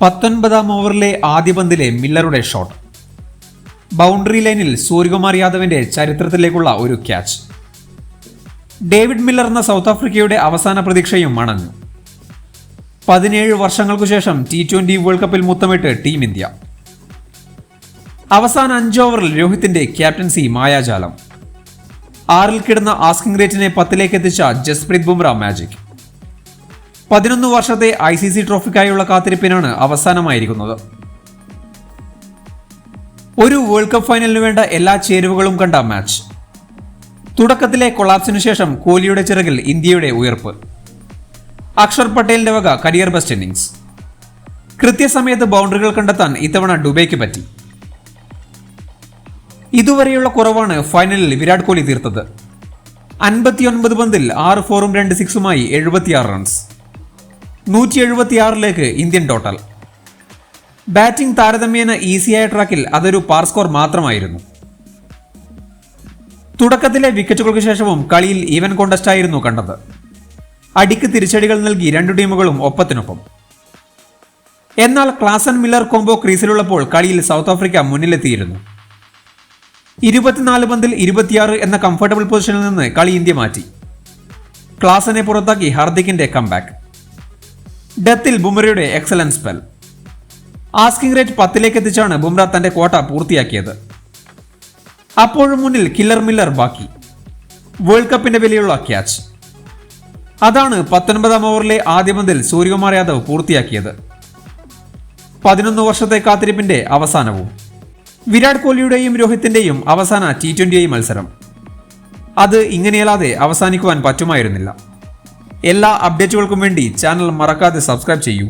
പത്തൊൻപതാം ഓവറിലെ ആദ്യ പന്തിലെ മില്ലറുടെ ഷോട്ട്. ബൗണ്ടറി ലൈനിൽ സൂര്യകുമാർ യാദവിന്റെ ചരിത്രത്തിലേക്കുള്ള ഒരു ക്യാച്ച്. ഡേവിഡ് മില്ലർ എന്ന സൗത്ത് ആഫ്രിക്കയുടെ അവസാന പ്രതീക്ഷയും മണഞ്ഞു. പതിനേഴ് വർഷങ്ങൾക്കു ശേഷം ടി ട്വന്റി വേൾഡ് കപ്പിൽ മുത്തമിട്ട് ടീം ഇന്ത്യ. അവസാന അഞ്ച് ഓവറിൽ രോഹിത്തിന്റെ ക്യാപ്റ്റൻസി മായാജാലം. ആറിൽ കിടന്ന ആസ്കിംഗ് റേറ്റിനെ പത്തിലേക്ക് എത്തിച്ച ജസ്പ്രീത് ബുംറ മാജിക്. പതിനൊന്ന് വർഷത്തെ ഐ സി സി ട്രോഫിക്കായുള്ള കാത്തിരിപ്പിനാണ് അവസാനമായിരിക്കുന്നത്. ഒരു വേൾഡ് കപ്പ് ഫൈനലിന് വേണ്ട എല്ലാ ചേരുവകളും കണ്ട മാച്ച് തുടക്കത്തിലെ കൊളാപ്സിനു ശേഷം കോഹ്ലിയുടെ ചിറകിൽ ഇന്ത്യയുടെ ഉയർപ്പ്. അക്ഷർ പട്ടേലിന്റെ വക കരിയർ ബെസ്റ്റ് ഇന്നിംഗ്സ് കൃത്യസമയത്ത് ബൗണ്ടറികൾ കണ്ടെത്താൻ ഇത്തവണ ഡുബൈക്ക് പറ്റി. ഇതുവരെയുള്ള കുറവാണ് ഫൈനലിൽ വിരാട് കോഹ്ലി തീർത്തത്. അൻപത്തിയൊൻപത് പന്തിൽ ആറ് ഫോറും രണ്ട് സിക്സുമായി എഴുപത്തിയാറ് റൺസ് നൂറ്റി എഴുപത്തിയാറിലേക്ക് ഇന്ത്യൻ ടോട്ടൽ. ബാറ്റിംഗ് താരതമ്യേന ഈസിയായ ട്രാക്കിൽ അതൊരു പാർ സ്കോർ മാത്രമായിരുന്നു. തുടക്കത്തിലെ വിക്കറ്റുകൾക്ക് ശേഷവും കളിയിൽ ഈവൻ കോണ്ടസ്റ്റ് ആയിരുന്നു കണ്ടത്. അടിക്ക് തിരിച്ചടികൾ നൽകി രണ്ടു ടീമുകളും ഒപ്പത്തിനൊപ്പം. എന്നാൽ ക്ലാസൻ മില്ലർ കോംബോ ക്രീസിലുള്ളപ്പോൾ കളിയിൽ സൗത്ത് ആഫ്രിക്ക മുന്നിലെത്തിയിരുന്നു. ഇരുപത്തിനാല് പന്തിൽ ഇരുപത്തിയാറ് എന്ന കംഫർട്ടബിൾ പൊസിഷനിൽ നിന്ന് കളി ഇന്ത്യ മാറ്റി. ക്ലാസനെ പുറത്താക്കി ഹാർദിക്കിന്റെ കംബാക്ക്. ഡെത്തിൽ ബുംറയുടെ എക്സലൻസ് സ്പെൽ. ആസ്കിംഗ് റേറ്റ് പത്തിലേക്ക് എത്തിച്ചാണ് ബുംറ തന്റെ കോട്ട പൂർത്തിയാക്കിയത്. അപ്പോഴും മുന്നിൽ കില്ലർ മില്ലർ ബാക്കി. വേൾഡ് കപ്പിന്റെ വിലയുള്ള ക്യാച്ച്. അതാണ് പത്തൊൻപതാം ഓവറിലെ ആദ്യ പന്തിൽ സൂര്യകുമാർ യാദവ് പൂർത്തിയാക്കിയത്. പതിനൊന്ന് വർഷത്തെ കാത്തിരിപ്പിന്റെ അവസാനവും. വിരാട് കോഹ്ലിയുടെയും രോഹിത്തിന്റെയും അവസാന ടി ട്വന്റി മത്സരം. അത് ഇങ്ങനെയല്ലാതെ അവസാനിക്കുവാൻ പറ്റുമായിരുന്നില്ല. എല്ലാ അപ്ഡേറ്റുകൾക്കും വേണ്ടി ചാനൽ മറക്കാതെ സബ്സ്ക്രൈബ് ചെയ്യൂ.